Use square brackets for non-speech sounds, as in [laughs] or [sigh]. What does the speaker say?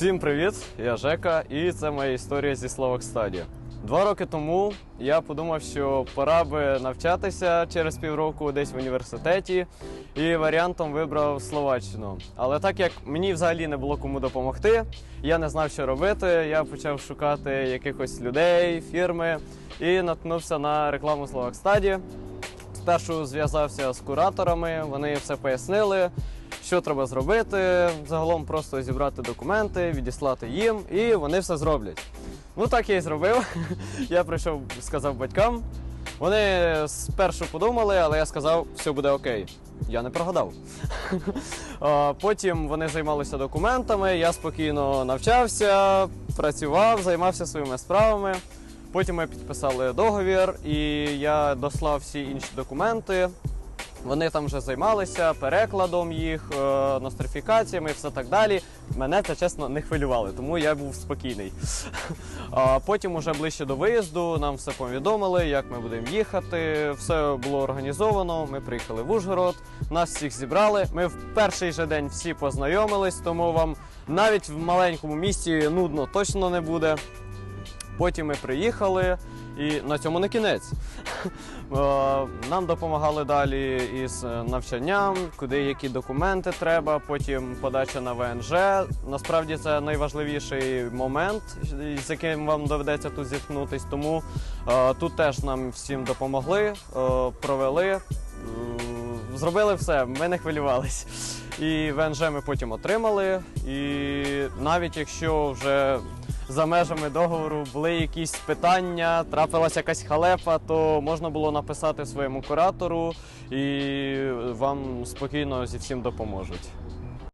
Всім привіт! Я Жека, і це моя історія зі Словак Стаді. Два роки тому я подумав, що пора би навчатися через півроку десь в університеті, і варіантом вибрав Словаччину. Але так як мені взагалі не було кому допомогти, я не знав, що робити. Я почав шукати якихось людей, фірми і наткнувся на рекламу Словак Стаді. Спершу зв'язався з кураторами, вони все пояснили, що треба зробити. Загалом просто зібрати документи, відіслати їм, і вони все зроблять. Ну так я і зробив. [laughs] Я прийшов, сказав батькам. Вони спершу подумали, але я сказав, все буде окей. Я не прогадав. [laughs] Потім вони займалися документами, я спокійно навчався, працював, займався своїми справами. Потім ми підписали договір, і я дослав всі інші документи. Вони там вже займалися перекладом їх, е, нострифікаціями і все так далі. Мене це чесно не хвилювало, тому я був спокійний. [laughs] А потім, уже ближче до виїзду, нам все повідомили, як ми будемо їхати. Все було організовано. Ми приїхали в Ужгород, нас всіх зібрали. Ми в перший же день всі познайомились, тому вам навіть в маленькому місті нудно точно не буде. Потім ми приїхали, і на цьому не кінець. [laughs] Е, Нам допомагали далі із е, навчанням, куди які документи треба, потім подача на ВНЖ. Насправді це найважливіший момент, з яким вам доведеться тут зіткнутись. Тому е, тут теж нам всім допомогли, провели, зробили все, ми не хвилювались. І ВНЖ ми потім отримали. І навіть якщо вже за межами договору були якісь питання, трапилася якась халепа, то можна було написати своєму куратору і вам спокійно зі всім допоможуть.